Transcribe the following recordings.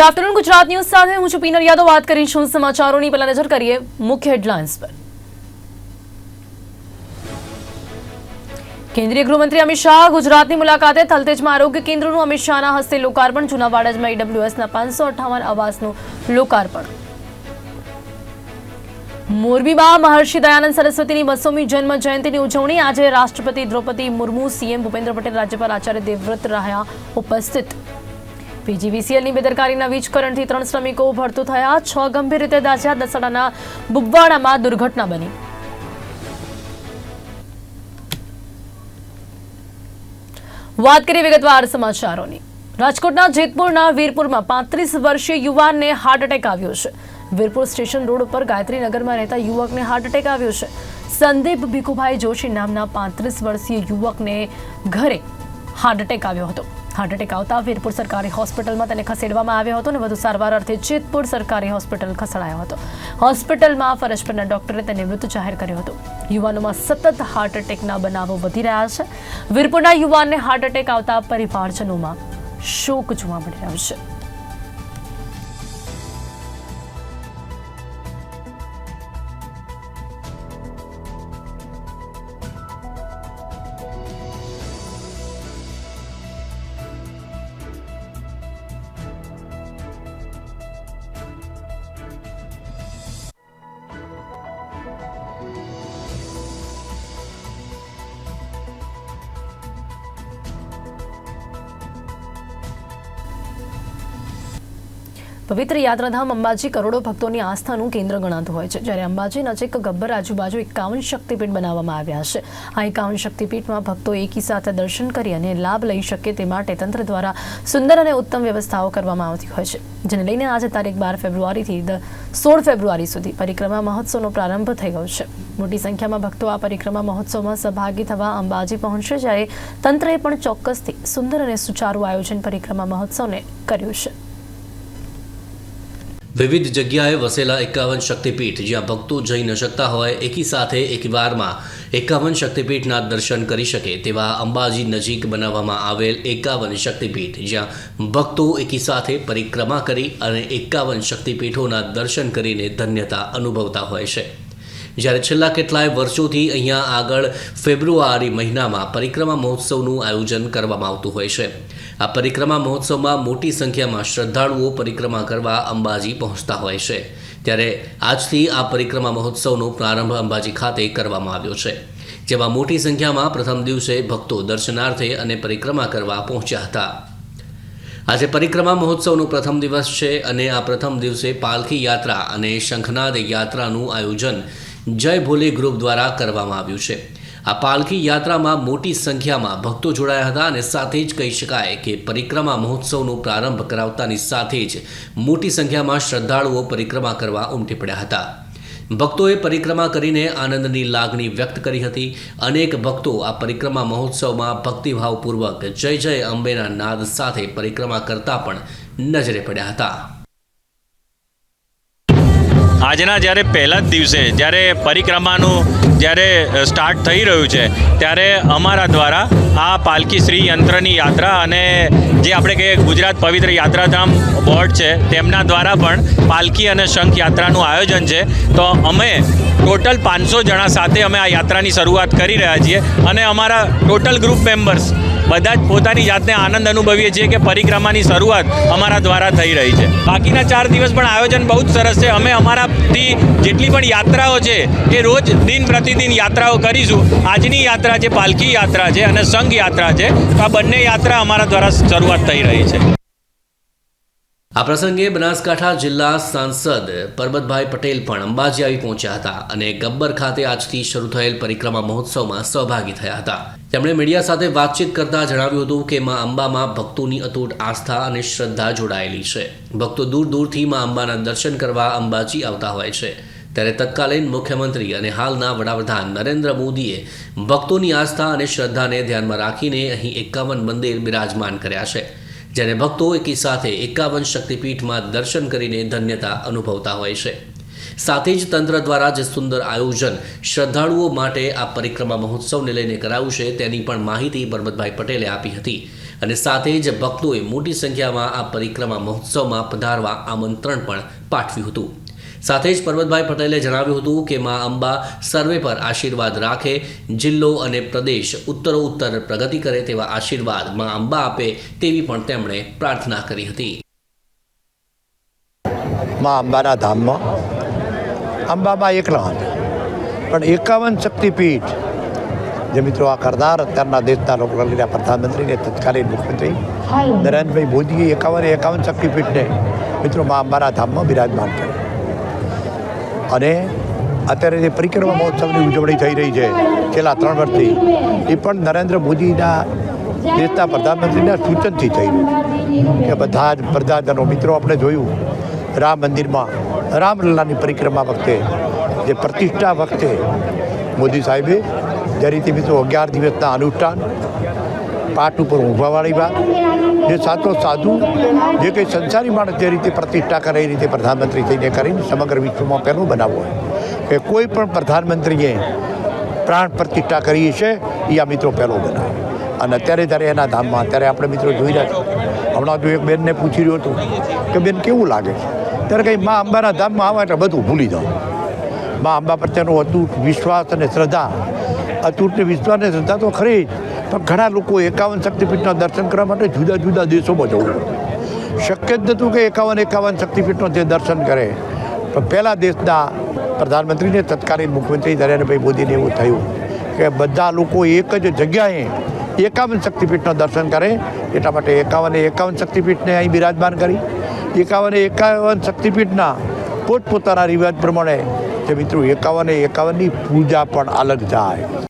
Good afternoon Gujarat news સાથે હું છું પીનર યાદવ. વાત કરીશું સમાચારોની. પહેલા નજર કરીએ મુખ્ય હેડલાઇન્સ પર. કેન્દ્રીય ગૃહમંત્રી અમિત શાહ ગુજરાતની મુલાકાતે થલતેજમાં આરોગ્ય કેન્દ્રનું અમિત શાહના હસ્તે લોકાર્પણ. જૂના ઈડબ્લ્યુએસના પાંચસો અઠાવન આવાસનું લોકાર્પણ. મોરબીમાં મહર્ષિ દયાનંદ સરસ્વતીની બસોમી જન્મ જયંતિની ઉજવણી. આજે રાષ્ટ્રપતિ દ્રૌપદી મુર્મુ સીએમ ભૂપેન્દ્ર પટેલ, રાજ્યપાલ આચાર્ય દેવવ્રત રહ્યા ઉપસ્થિત. પીજીવીસીએલની બેદરકારીના વીજ કરંટથી ત્રણ શ્રમિકો ભરતું થયા. છ ગંભીર રીતે દાઝ્યા દસડાના બુબ્બાણામાં દુર્ઘટના બની. વાત કરીએ વિગતવાર સમાચારોની. રાજકોટના જેતપુરના વીરપુરમાં પાંત્રીસ વર્ષીય યુવાનને હાર્ટ એટેક આવ્યો છે. વીરપુર સ્ટેશન રોડ ઉપર ગાયત્રીનગરમાં રહેતા યુવકને હાર્ટ એટેક આવ્યો છે. સંદીપ ભીખુભાઈ જોશી નામના પાંત્રીસ વર્ષીય યુવકને ઘરે હાર્ટ એટેક આવ્યો હતો. હાર્ટ એટેક આવતા વીરપુર સરકારી હોસ્પિટલમાં તેને ખસેડવામાં આવ્યો હતો અને વધુ સારવાર અર્થે જેતપુર સરકારી હોસ્પિટલ ખસેડાયો હતો. હોસ્પિટલમાં ફરજ પરના ડોક્ટરે તેને મૃત જાહેર કર્યો હતો. યુવાનોમાં સતત હાર્ટ એટેકના બનાવો વધી રહ્યા છે. વીરપુરના યુવાનને હાર્ટ એટેક આવતા પરિવારજનોમાં શોક જોવા મળી રહ્યો છે. પવિત્ર યાત્રાધામ અંબાજી કરોડો ભક્તોની આસ્થાનું કેન્દ્ર ગણાતું હોય છે. જ્યારે અંબાજી નજીક ગબ્બર આજુબાજુ એકાવન શક્તિપીઠ બનાવવામાં આવ્યા છે. આ એકાવન શક્તિપીઠમાં ભક્તો એકી સાથે દર્શન કરી અને લાભ લઈ શકે તે માટે તંત્ર દ્વારા સુંદર અને ઉત્તમ વ્યવસ્થાઓ કરવામાં આવતી હોય છે. જેને લઈને આજે તારીખ બાર ફેબ્રુઆરીથી સોળ ફેબ્રુઆરી સુધી પરિક્રમા મહોત્સવનો પ્રારંભ થઈ ગયો છે. મોટી સંખ્યામાં ભક્તો આ પરિક્રમા મહોત્સવમાં સહભાગી થવા અંબાજી પહોંચશે, જ્યારે તંત્રએ પણ ચોક્કસથી સુંદર અને સુચારું આયોજન પરિક્રમા મહોત્સવને કર્યું છે. વિવિધ જગ્યાએ વસેલા એકાવન શક્તિપીઠ જ્યાં ભક્તો જઈ ન શકતા હોય, એકી સાથે એકવારમાં એકાવન શક્તિપીઠના દર્શન કરી શકે તેવા અંબાજી નજીક બનાવવામાં આવેલ એકાવન શક્તિપીઠ, જ્યાં ભક્તો એકી સાથે પરિક્રમા કરી અને એકાવન શક્તિપીઠોના દર્શન કરીને ધન્યતા અનુભવતા હોય છે. જ્યારે છેલ્લા કેટલાય વર્ષોથી અહીંયા આગળ ફેબ્રુઆરી મહિનામાં પરિક્રમા મહોત્સવનું આયોજન કરવામાં આવતું હોય છે. આ પરિક્રમા મહોત્સવમાં મોટી સંખ્યામાં શ્રદ્ધાળુઓ પરિક્રમા કરવા અંબાજી પહોંચતા હોય છે. ત્યારે આજથી આ પરિક્રમા મહોત્સવનો પ્રારંભ અંબાજી ખાતે કરવામાં આવ્યો છે. જેમાં મોટી સંખ્યામાં પ્રથમ દિવસે ભક્તો દર્શનાર્થે અને પરિક્રમા કરવા પહોંચ્યા હતા. આજે પરિક્રમા મહોત્સવનો પ્રથમ દિવસ છે અને આ પ્રથમ દિવસે પાલખી યાત્રા અને શંખનાદ યાત્રાનું આયોજન જય ભોલે ગ્રુપ દ્વારા કરવામાં આવ્યું છે. આ પાલખી યાત્રામાં મોટી સંખ્યામાં ભક્તો જોડાયા હતા અને સાથે જ કહી શકાય કે પરિક્રમા મહોત્સવનો પ્રારંભ કરાવતાની સાથે જ મોટી સંખ્યામાં શ્રદ્ધાળુઓ પરિક્રમા કરવા ઉમટી પડ્યા હતા. ભક્તોએ પરિક્રમા કરીને આનંદની લાગણી વ્યક્ત કરી હતી. અનેક ભક્તો આ પરિક્રમા મહોત્સવમાં ભક્તિભાવપૂર્વક જય જય અંબેના નાદ સાથે પરિક્રમા કરતા પણ નજરે પડ્યા હતા. આજના જ્યારે પહેલા જ દિવસે, જ્યારે પરિક્રમાનું જ્યારે સ્ટાર્ટ થઈ રહ્યું છે, ત્યારે અમારા દ્વારા આ પાલકી શ્રી યંત્રની યાત્રા અને જે આપણે કહીએ ગુજરાત પવિત્ર યાત્રાધામ બોર્ડ છે, તેમના દ્વારા પણ પાલકી અને શંખ યાત્રાનું આયોજન છે. તો અમે ટોટલ પાંચસો જણા સાથે અમે આ યાત્રાની શરૂઆત કરી રહ્યા છીએ અને અમારા ટોટલ ગ્રુપ મેમ્બર્સ બધા જ પોતાની જાતને આનંદ અનુભવીએ છીએ કે પરિક્રમાની શરૂઆત અમારા દ્વારા થઈ રહી છે. બાકીના ચાર દિવસ પણ આયોજન બહુ જ સરસ છે. અમે અમારાથી જેટલી પણ યાત્રાઓ છે એ રોજ દિન પ્રતિદિન યાત્રાઓ કરીશું. આજની યાત્રા જે પાલકી યાત્રા છે અને સંઘ યાત્રા છે. આ બંને યાત્રા અમારા દ્વારા શરૂઆત થઈ રહી છે. આ પ્રસંગે બનાસકાંઠા જિલ્લા સાંસદ પરબતભાઈ પટેલ પણ અંબાજી આવી પહોંચ્યા હતા અને ગબ્બર ખાતે આજથી શરૂ થયેલ પરિક્રમા મહોત્સવમાં સહભાગી થયા હતા. તેમણે મીડિયા સાથે વાતચીત કરતા જણાવ્યું હતું કે મા અંબામાં ભક્તોની અતૂટ આસ્થા અને શ્રદ્ધા જોડાયેલી છે. ભક્તો દૂર દૂરથી માં અંબાના દર્શન કરવા અંબાજી આવતા હોય છે. ત્યારે તત્કાલીન મુખ્યમંત્રી અને હાલના વડાપ્રધાન નરેન્દ્ર મોદીએ ભક્તોની આસ્થા અને શ્રદ્ધાને ધ્યાનમાં રાખીને અહીં એકાવન મંદિર બિરાજમાન કર્યા છે. જેને ભક્તો એકી સાથે એકાવન શક્તિપીઠમાં દર્શન કરીને ધન્યતા અનુભવતા હોય છે. સાથે જ તંત્ર દ્વારા જે સુંદર આયોજન શ્રદ્ધાળુઓ માટે આ પરિક્રમા મહોત્સવને લઈને કરાયું છે, તેની પણ માહિતી પરબતભાઈ પટેલે આપી હતી. અને સાથે જ ભક્તોએ મોટી સંખ્યામાં આ પરિક્રમા મહોત્સવમાં પધારવા આમંત્રણ પણ પાઠવ્યું હતું. સાથે જ પર્વતભાઈ પટેલે જણાવ્યું હતું કે મા અંબા સર્વે પર આશીર્વાદ રાખે જિલ્લો અને પ્રદેશ ઉત્તરો ઉત્તર પ્રગતિ કરે તેવા આશીર્વાદ મા અંબા આપે તેવી પણ તેમણે પ્રાર્થના કરી હતી. માં અંબાના ધામમાં અંબામાં એકલા હતા. પણ એકાવન શક્તિપીઠ જે મિત્રો આ કરનાર અત્યારના દેશના લોકલાલીના પ્રધાનમંત્રીને તત્કાલીન મુખ્યમંત્રી નરેન્દ્રભાઈ મોદીએ એકાવન એકાવન શક્તિપીઠને મિત્રો માં અંબાના ધામમાં બિરાજમાન કરી અને અત્યારે જે પરિક્રમા મહોત્સવની ઉજવણી થઈ રહી છે, છેલ્લા ત્રણ વર્ષથી, એ પણ નરેન્દ્ર મોદીના દેશના પ્રધાનમંત્રીના સૂચનથી થઈ રહ્યું કે બધા જ પ્રજાજનો મિત્રો આપણે જોયું, રામ મંદિરમાં, રામલલ્લાની પરિક્રમા વખતે, જે પ્રતિષ્ઠા વખતે મોદી સાહેબે જે રીતે મિત્રો અગિયાર દિવસના અનુષ્ઠાન, પાઠ ઉપર ઊંઘવાવાળી વાત જે સાચો સાધુ, જે કંઈ સંસારી માણસ જે રીતે પ્રતિષ્ઠા કરે એ રીતે પ્રધાનમંત્રી થઈને કરીને સમગ્ર વિશ્વમાં પહેલું બનાવવું હોય. કે કોઈ પણ પ્રધાનમંત્રીએ પ્રાણ પ્રતિષ્ઠા કરી છે, એ આ મિત્રો પહેલો બનાવે. અને અત્યારે જ્યારે એના ધામમાં અત્યારે આપણે મિત્રો જોઈ રહ્યા છીએ. હમણાં જો એક બેનને પૂછી રહ્યું હતું કે, બેન, કેવું લાગે છે? ત્યારે કંઈ મા અંબાના ધામમાં આવે એટલે બધું ભૂલી જાઓ. મા અંબા પ્રત્યેનો અતૂટ વિશ્વાસ અને શ્રદ્ધા. અતૂટની વિશ્વાસ અને શ્રદ્ધા તો ખરી જ. પણ ઘણા લોકો એકાવન શક્તિપીઠના દર્શન કરવા માટે જુદા જુદા દેશોમાં જવું શક્ય જ નહોતું કે એકાવન એકાવન શક્તિપીઠનો જે દર્શન કરે. પણ પહેલા દેશના પ્રધાનમંત્રીને તત્કાલીન મુખ્યમંત્રી નરેન્દ્રભાઈ મોદીને એવું થયું કે બધા લોકો એક જ જગ્યાએ એકાવન શક્તિપીઠનો દર્શન કરે. એટલા માટે એકાવને એકાવન શક્તિપીઠને અહીં બિરાજમાન કરી. એકાવને એકાવન શક્તિપીઠના પોતપોતાના રિવાજ પ્રમાણે જે મિત્રો એકાવને એકાવનની પૂજા પણ અલગ જાય.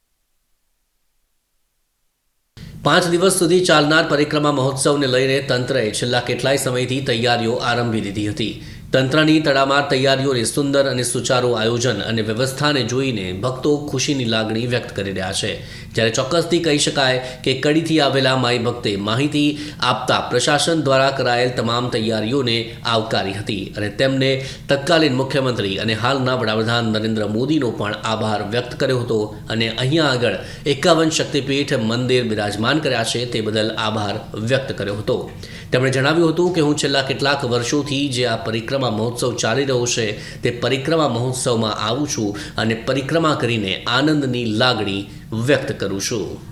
પાંચ દિવસ સુધી ચાલનાર પરિક્રમા મહોત્સવને લઈને તંત્રએ છેલ્લા કેટલાય સમયથી તૈયારીઓ આરંભી દીધી હતી. તંત્રની તડામાર તૈયારીઓને સુંદર અને સુચારું આયોજન અને વ્યવસ્થાને જોઈને ભક્તો ખુશીની લાગણી વ્યક્ત કરી રહ્યા છે. જ્યારે ચોક્કસથી કહી શકાય કે કડીથી આવેલા માઈ ભક્તે માહિતી આપતા પ્રશાસન દ્વારા કરાયેલ તમામ તૈયારીઓને આવકારી હતી અને તેમને તત્કાલીન મુખ્યમંત્રી અને હાલના વડાપ્રધાન નરેન્દ્ર મોદીનો પણ આભાર વ્યક્ત કર્યો હતો અને અહીંયા આગળ એકાવન શક્તિપીઠ મંદિર બિરાજમાન કર્યા છે તે બદલ આભાર વ્યક્ત કર્યો હતો. તેમણે જણાવ્યું હતું કે હું છેલ્લા કેટલાક વર્ષોથી જે આ પરિક્રમા મહોત્સવ ચાલી રહ્યો છે તે પરિક્રમા મહોત્સવમાં આવું છું અને પરિક્રમા કરીને આનંદની લાગણી વ્યક્ત કરું છું.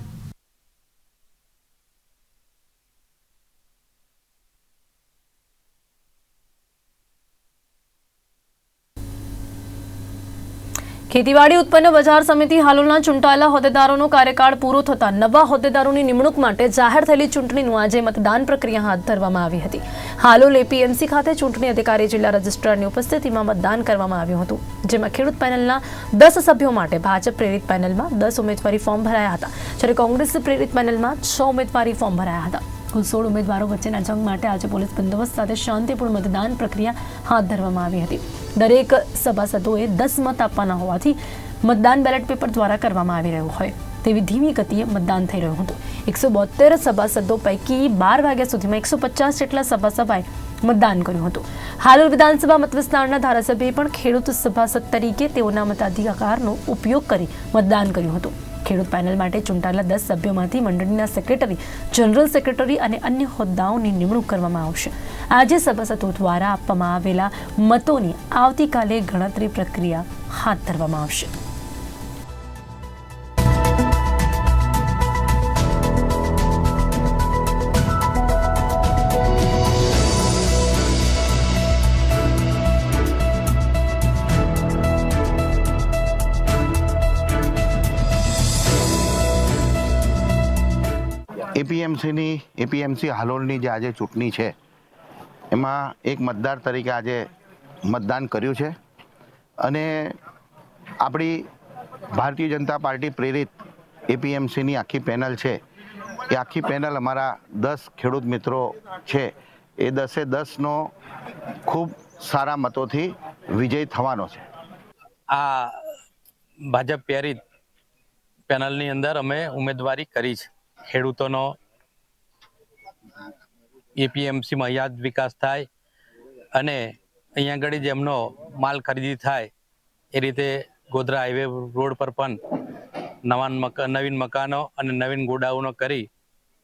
ખેતીવાડી ઉત્પન્ન બજાર સમિતિ હાલોલના ચૂંટાયેલા હોદ્દેદારોનો કાર્યકાળ પૂરો થતા નવા હોદ્દેદારોની નિમણૂક માટે જાહેર થયેલી ચૂંટણીનું આજે મતદાન પ્રક્રિયા હાથ ધરવામાં આવી હતી. હાલોલ એપીએમસી ખાતે ચૂંટણી અધિકારી જિલ્લા રજિસ્ટ્રારની ઉપસ્થિતિમાં મતદાન કરવામાં આવ્યું હતું, જેમાં ખેડૂત પેનલના દસ સભ્યો માટે ભાજપ પ્રેરિત પેનલમાં દસ ઉમેદવારી ફોર્મ ભરાયા હતા, જ્યારે કોંગ્રેસ પ્રેરિત પેનલમાં છ ઉમેદવારી ફોર્મ ભરાયા હતા. કુલ ઉમેદવારો વચ્ચેના જંગ માટે આજે પોલીસ બંદોબસ્ત સાથે શાંતિપૂર્ણ મતદાન પ્રક્રિયા હાથ ધરવામાં આવી હતી. દરેક સભાસદોએ દસ મત આપવાના હોવાથી મતદાન બેલેટ પેપર દ્વારા કરવામાં આવી રહ્યું હોય તેવી ધીમી ગતિએ મતદાન થઈ રહ્યું હતું. એકસો બોતેર સભાસદો પૈકી બાર વાગ્યા સુધીમાં એકસો પચાસ જેટલા સભાસભાએ મતદાન કર્યું હતું. હાલોલ વિધાનસભા મતવિસ્તારના ધારાસભ્યએ પણ ખેડૂત સભાસદ તરીકે તેઓના મતાધિકારનો ઉપયોગ કરી મતદાન કર્યું હતું. ખેડૂત પેનલ માટે ચૂંટાયેલા દસ સભ્યોમાંથી મંડળીના સેક્રેટરી, જનરલ સેક્રેટરી અને અન્ય હોદ્દાઓની નિમણૂક કરવામાં આવશે. આજે સભાસદો દ્વારા આપવામાં આવેલા મતોની આવતીકાલે ગણતરી પ્રક્રિયા હાથ ધરવામાં આવશે. એપીએમસીની, એપીએમસી હાલોલની જે આજે ચૂંટણી છે, એમાં એક મતદાર તરીકે આજે મતદાન કર્યું છે. અને આપણી ભારતીય જનતા પાર્ટી પ્રેરિત એપીએમસીની આખી પેનલ છે. એ આખી પેનલ અમારા દસ ખેડૂત મિત્રો છે. એ દસે દસનો ખૂબ સારા મતોથી વિજય થવાનો છે. આ ભાજપ પ્રેરિત પેનલની અંદર અમે ઉમેદવારી કરી છે. ખેડૂતોનો એપીએમસીમાં યાદ વિકાસ થાય અને અહીંયા આગળ જેમનો માલ ખરીદી થાય એ રીતે ગોધરા હાઈવે રોડ પર પણ નવા નવીન મકાનો અને નવીન ગોડાઉનો કરી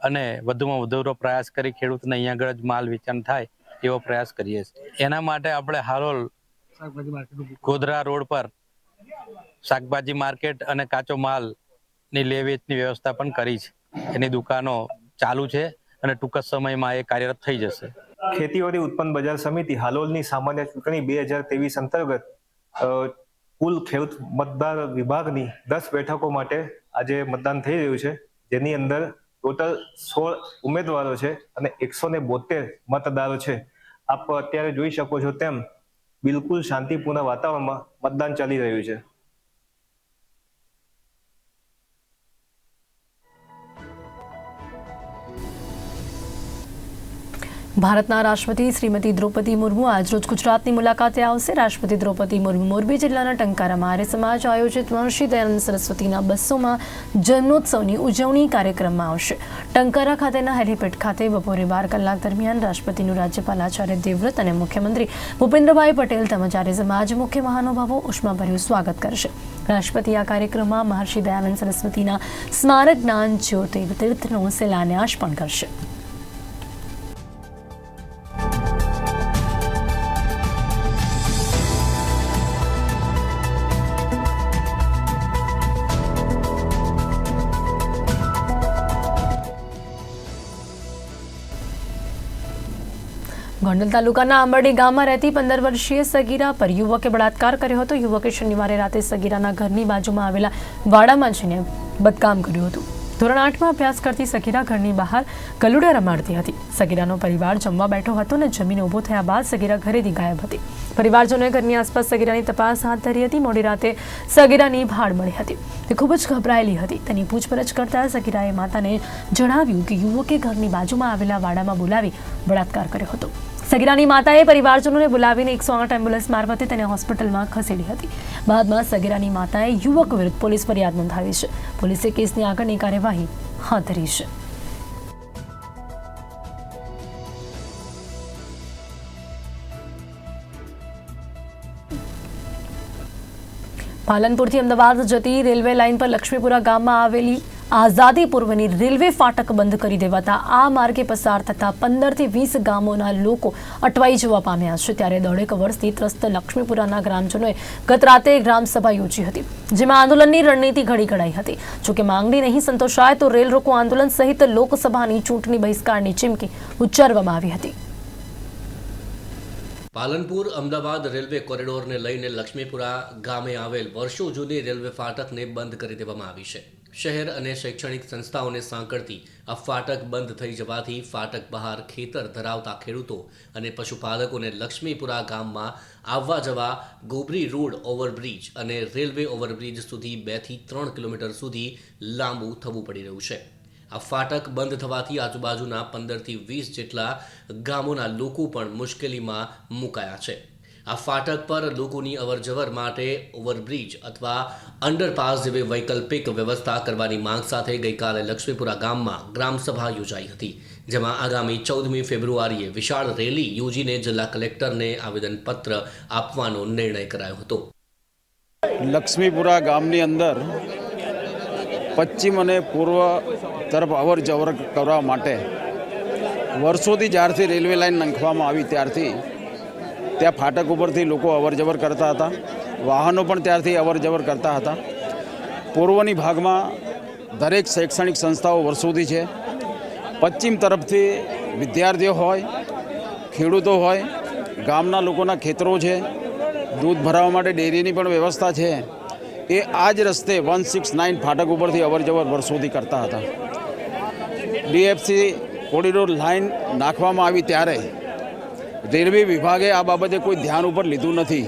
અને વધુમાં વધુ પ્રયાસ કરી ખેડૂતને અહીંયા આગળ જ માલ વેચાણ થાય એવો પ્રયાસ કરીએ છીએ. એના માટે આપણે હારોલ ગોધરા રોડ પર શાકભાજી માર્કેટ અને કાચો માલની લે વેચની વ્યવસ્થા પણ કરી છે. એની દુકાનો ચાલુ છે અને ટૂંક જ સમયમાં એ કાર્યરત થઈ જશે. ખેતીવાડી ઉત્પન્ન બજાર સમિતિ હાલોલની સામાન્ય ચૂંટણી બે હજાર ત્રેવીસ અંતર્ગત કુલ ખેડૂત મતદાર વિભાગની દસ બેઠકો માટે આજે મતદાન થઈ રહ્યું છે. જેની અંદર ટોટલ સોળ ઉમેદવારો છે અને એકસો ને બોતેર મતદારો છે. આપ અત્યારે જોઈ શકો છો તેમ બિલકુલ શાંતિપૂર્ણ વાતાવરણમાં મતદાન ચાલી રહ્યું છે. ભારતના રાષ્ટ્રપતિ શ્રીમતી દ્રૌપદી મુર્મુ આજરોજ ગુજરાતની મુલાકાતે આવશે. રાષ્ટ્રપતિ દ્રૌપદી મુર્મુ મોરબી જિલ્લાના ટંકારામાં આર્ય સમાજ આયોજિત મહર્ષિ દયાનંદ સરસ્વતીના બસોમાં જન્મોત્સવની ઉજવણી કાર્યક્રમમાં આવશે. ટંકારા ખાતેના હેલિપેડ ખાતે બપોરે બાર કલાક દરમિયાન રાષ્ટ્રપતિનું રાજ્યપાલ આચાર્ય દેવવ્રત અને મુખ્યમંત્રી ભૂપેન્દ્રભાઈ પટેલ તેમજ આર્ય સમાજ મુખ્ય મહાનુભાવો ઉષ્માભર્યું સ્વાગત કરશે. રાષ્ટ્રપતિ આ કાર્યક્રમમાં મહર્ષિ દયાનંદ સરસ્વતીના સ્મારક જ્ઞાન જ્યોતિ તીર્થનો શિલાન્યાસ પણ કરશે. ગોંડલ તાલુકાના આંબરડી ગામમાં રહેતી પંદર વર્ષીય સગીરા પર યુવકે બળાત્કાર કર્યો હતો. યુવકે શનિવારે રાતે સગીરાના ઘરની બાજુમાં આવેલા વાડામાં જઈને બદકામ કર્યું હતું. ધોરણ આઠમાં અભ્યાસ કરતી સગીરા ઘરની બહાર ગલુડા રમાડતી હતી. સગીરાનો પરિવાર જમવા બેઠો હતો અને જમીન ઊભો થયા બાદ સગીરા ઘરેથી ગાયબ હતી. પરિવારજનોએ ઘરની આસપાસ સગીરાની તપાસ હાથ ધરી હતી. મોડી રાતે સગીરાની ભાડ મળી હતી. તે ખૂબ જ ગભરાયેલી હતી. તેની પૂછપરછ કરતા સગીરાએ માતાને જણાવ્યું કે યુવકે ઘરની બાજુમાં આવેલા વાડામાં બોલાવી બળાત્કાર કર્યો હતો. સગીરાની માતાએ પરિવારજનોને બોલાવીને એકસો આઠ એમ્બ્યુલન્સ મારફતે તેને હોસ્પિટલમાં ખસેડી હતી. બાદમાં સગીરાની માતાએ યુવક વિરુદ્ધ પોલીસ ફરિયાદ નોંધાવી છે. પોલીસે કેસની આગળની કાર્યવાહી હાથ ધરી છે. પાલનપુરથી અમદાવાદ જતી રેલવે લાઇન પર લક્ષ્મીપુરા ગામમાં આવેલી આઝાદી પૂર્વની રેલવે ફાટક બંધ કરી દેવાતા આ માર્ગે પસાર થતા પંદરથી વીસ ગામોના લોકો અટવાઈ જવા પામ્યા છે. ત્યારે દોઢેક વર્ષથી ત્રસ્ત લક્ષ્મીપુરાના ગ્રામજનોએ ગત રાતે ગ્રામસભા યોજી હતી, જેમાં આંદોલનની રણનીતિ ઘડી કઢાઈ હતી. જોકે માંગણી નહીં સંતોષાય તો રેલ રોકો આંદોલન સહિત લોકસભાની ચૂંટણી બહિષ્કારની ચીમકી ઉચ્ચારવામાં આવી હતી. પાલનપુર અમદાવાદ રેલવે કોરિડોરને લઈને લક્ષ્મીપુરા ગામે આવેલ વર્ષો જૂની રેલવે ફાટકને બંધ કરી દેવામાં આવી છે. શહેર અને શૈક્ષણિક સંસ્થાઓને સાંકળતી આ ફાટક બંધ થઈ જવાથી ફાટક બહાર ખેતર ધરાવતા ખેડૂતો અને પશુપાલકોને લક્ષ્મીપુરા ગામમાં આવવા જવા ગોબરી રોડ ઓવરબ્રિજ અને રેલવે ઓવરબ્રિજ સુધી બેથી ત્રણ કિલોમીટર સુધી લાંબુ થવું પડી રહ્યું છે. આ ફાટક બંધ થવાથી આજુબાજુના પંદરથી વીસ જેટલા ગામોના લોકો પણ મુશ્કેલીમાં મુકાયા છે. આ ફાટક પર લોકોની અવરજવર માટે ઓવરબ્રિજ અથવા અંડરપાસ જેવી વૈકલ્પિક વ્યવસ્થા કરવાની માંગ સાથે ગઈકાલે લક્ષ્મીપુરા ગામમાં ગ્રામસભા યોજાઈ હતી, જેમાં આગામી ચૌદમી ફેબ્રુઆરીએ વિશાળ રેલી યોજીને જિલ્લા કલેક્ટરને આવેદનપત્ર આપવાનો નિર્ણય કરાયો હતો. લક્ષ્મીપુરા ગામની અંદર પશ્ચિમ અને પૂર્વ તરફ અવર જવર કરવા માટે વર્ષોથી જ્યારથી રેલવે લાઇન નાખવામાં આવી ત્યારથી ત્યાં ફાટક ઉપરથી લોકો અવરજવર કરતા હતા. વાહનો પણ ત્યારથી અવરજવર કરતા હતા. પૂર્વની ભાગમાં દરેક શૈક્ષણિક સંસ્થાઓ વર્ષોથી છે. પશ્ચિમ તરફથી વિદ્યાર્થીઓ હોય, ખેડૂતો હોય, ગામના લોકોના ખેતરો છે, દૂધ ભરાવવા માટે ડેરીની પણ વ્યવસ્થા છે. એ આ જ રસ્તે વન સિક્સ નાઇન ફાટક ઉપરથી અવરજવર વર્ષોથી કરતા હતા. ડીએફસી કોરિડોર લાઇન નાખવામાં આવી ત્યારે રેલવે વિભાગે આ બાબતે કોઈ ધ્યાન ઉપર લીધું નથી.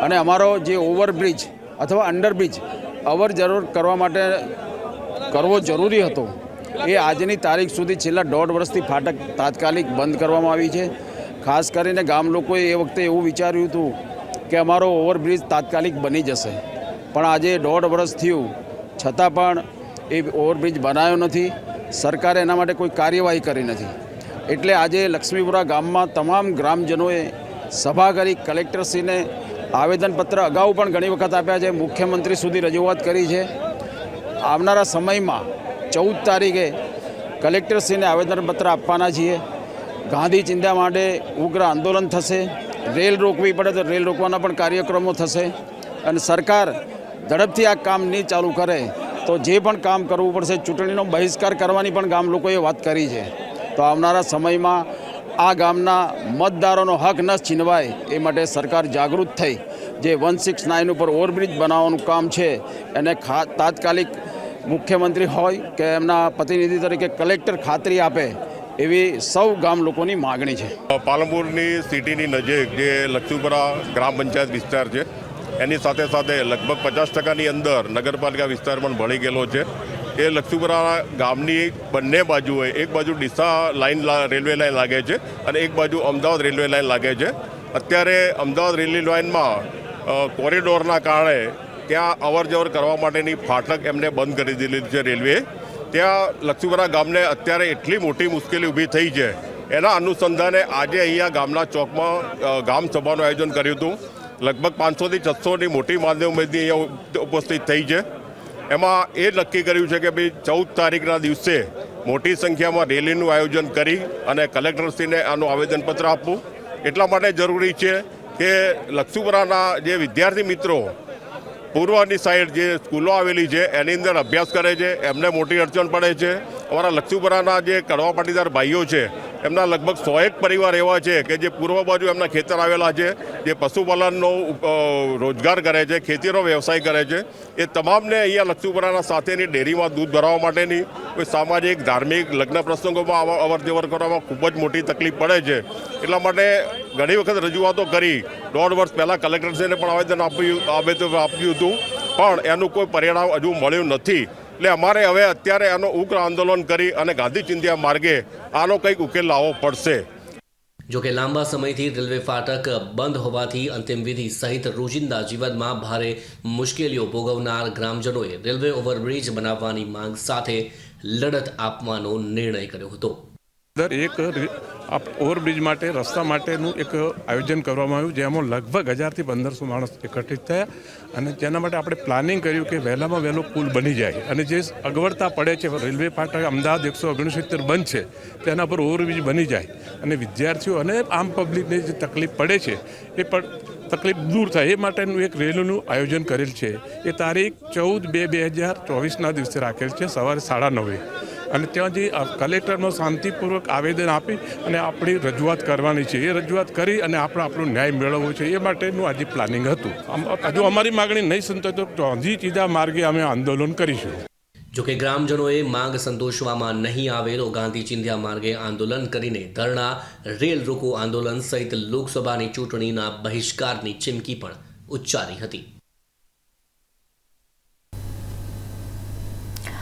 અને અમારો જે ઓવરબ્રિજ અથવા અંડરબ્રિજ અવર જરૂર કરવા માટે કરવો જરૂરી હતો, એ આજની તારીખ સુધી છેલ્લા દોઢ વર્ષથી ફાટક તાત્કાલિક બંધ કરવામાં આવી છે. ખાસ કરીને ગામ લોકોએ એ વખતે એવું વિચાર્યું હતું કે અમારો ઓવરબ્રિજ તાત્કાલિક બની જશે. પણ આજે દોઢ વર્ષ થયું. છતાં પણ એ ઓવરબ્રિજ બનાવ્યો નથી. સરકારે એના માટે કોઈ કાર્યવાહી કરી નથી. એટલે આજે લક્ષ્મીપુરા ગામમાં તમામ ગ્રામજનોએ સભા કરી, કલેક્ટરશ્રીને આવેદનપત્ર અગાઉ પણ ઘણી વખત આપ્યા છે. મુખ્યમંત્રી સુધી રજૂઆત કરી છે. આવનારા સમયમાં ચૌદ તારીખે કલેક્ટરશ્રીને આવેદનપત્ર આપવાના છીએ. ગાંધી ચિંતા માટે ઉગ્ર આંદોલન થશે. રેલ રોકવી પડે તો રેલ રોકવાના પણ કાર્યક્રમો થશે. અને સરકાર ઝડપથી આ કામ નહીં ચાલુ કરે તો જે પણ કામ કરવું પડશે, ચૂંટણીનો બહિષ્કાર કરવાની પણ ગામ લોકોએ વાત કરી છે. તો આવનારા સમયમાં આ ગામના મતદારોનો હક ન છીનવાય એ માટે સરકાર જાગૃત થઈ જે વન સિક્સ નાઇન ઉપર ઓવરબ્રિજ બનાવવાનું કામ છે એને ખા તાત્કાલિક મુખ્યમંત્રી હોય કે એમના પ્રતિનિધિ તરીકે કલેક્ટર ખાતરી આપે એવી સૌ ગામ લોકોની માગણી છે. પાલનપુરની સિટીની નજીક જે લક્ષ્મીપુરા ગ્રામ પંચાયત વિસ્તાર છે, એની સાથે સાથે લગભગ પચાસ ટકાની અંદર નગરપાલિકા વિસ્તાર પણ ભળી ગયેલો છે. એ લક્ષ્મીપુરા ગામની બંને બાજુએ એક બાજુ ડીસા લાઇન રેલવે લાઇન લાગે છે અને એક બાજુ અમદાવાદ રેલવે લાઇન લાગે છે. અત્યારે અમદાવાદ રેલવે લાઇનમાં કોરિડોરના કારણે ત્યાં અવર જવર કરવા માટેની ફાટક એમને બંધ કરી દીધી છે રેલવે. ત્યાં લક્ષ્મીપુરા ગામને અત્યારે એટલી મોટી મુશ્કેલી ઊભી થઈ છે. એના અનુસંધાને આજે અહીંયા ગામના ચોકમાં ગામ સભાનું આયોજન કર્યું હતું. લગભગ પાંચસોથી છસોની મોટી ઉમેદની અહીંયા ઉપસ્થિત થઈ છે. એમાં એ નક્કી કર્યું છે કે ભાઈ ચૌદ તારીખના દિવસે મોટી સંખ્યામાં રેલીનું આયોજન કરી અને કલેક્ટરશ્રીને આનું આવેદનપત્ર આપવું. એટલા માટે જરૂરી છે કે લક્ષુપરાના જે વિદ્યાર્થી મિત્રો પૂર્વની સાઈડ જે સ્કૂલો આવેલી છે, એની અંદર અભ્યાસ કરે છે, એમને મોટી અડચણ પડે છે. અમારા લક્ષ્મીપુરાના જે કડવા પાટીદાર ભાઈઓ છે, એમના લગભગ સો એક પરિવાર એવા છે કે જે પૂર્વ બાજુ એમના ખેતર આવેલા છે, જે પશુપાલનનો રોજગાર કરે છે, ખેતીનો વ્યવસાય કરે છે. એ તમામને અહીંયા લક્ષ્મીપુરાના સાથેની ડેરીમાં દૂધ ભરાવા માટેની કોઈ સામાજિક, ધાર્મિક, લગ્ન પ્રસંગોમાં અવર જવર કરવામાં ખૂબ જ મોટી તકલીફ પડે છે. એટલા માટે ઘણી વખત રજૂઆતો કરી. દોઢ વર્ષ પહેલાં કલેક્ટરશ્રીને પણ આવેદન આપ્યું આવેદન આપ્યું હતું. પણ એનું કોઈ પરિણામ હજુ મળ્યું નથી. એટલે અમારે હવે અત્યારે આનો ઉગ્ર આંદોલન કરી અને ગાંધી ચિંધ્યા માર્ગે આનો કંઈક ઉકેલ લાવવો પડશે. જોકે લાંબા સમયથી રેલવે ફાટક બંધ હોવાથી અંતિમવિધિ સહિત રોજિંદા જીવનમાં ભારે મુશ્કેલીઓ ભોગવનાર ગ્રામજનોએ રેલવે ઓવરબ્રિજ બનાવવાની માંગ સાથે લડત આપવાનો નિર્ણય કર્યો હતો. દર એક ઓવરબ્રિજ માટે, રસ્તા માટેનું એક આયોજન કરવામાં આવ્યું, જેમાં લગભગ હજારથી પંદરસો માણસ એકત્રિત થયા અને જેના માટે આપણે પ્લાનિંગ કર્યું કે વહેલામાં વહેલો પુલ બની જાય. અને જે અગવડતા પડે છે, રેલવે ફાટક અમદાવાદ એકસો ઓગણસિત્તેર બંધ છે, તેના પર ઓવરબ્રિજ બની જાય. અને વિદ્યાર્થીઓ અને આમ પબ્લિકને જે તકલીફ પડે છે, એ પણ તકલીફ દૂર થાય. એ માટેનું એક રેલીનું આયોજન કરેલ છે. એ તારીખ ચૌદ બે બે હજાર ચોવીસના દિવસે રાખેલ છે, સવારે સાડા નવે. અને ત્યાં જે કલેક્ટરનો શાંતિપૂર્વક આવેદન આપી અને આપણી રજૂઆત કરવાની છે. એ રજૂઆત કરી અને આપણે, આપણો ન્યાય મેળવવો છે. એ માટેનું આજે પ્લાનિંગ હતું. હજુ અમારી માગણી નહીં સંતોષ તો ગાંધી ચીધા માર્ગે અમે આંદોલન કરીશું. જોકે ગ્રામજનોએ માંગ સંતોષવામાં નહીં આવે તો ગાંધી ચિંધ્યા માર્ગે આંદોલન કરીને ધરણા, રેલ રોકો આંદોલન સહિત લોકસભાની ચૂંટણીના બહિષ્કારની ચીમકી પણ ઉચ્ચારી હતી.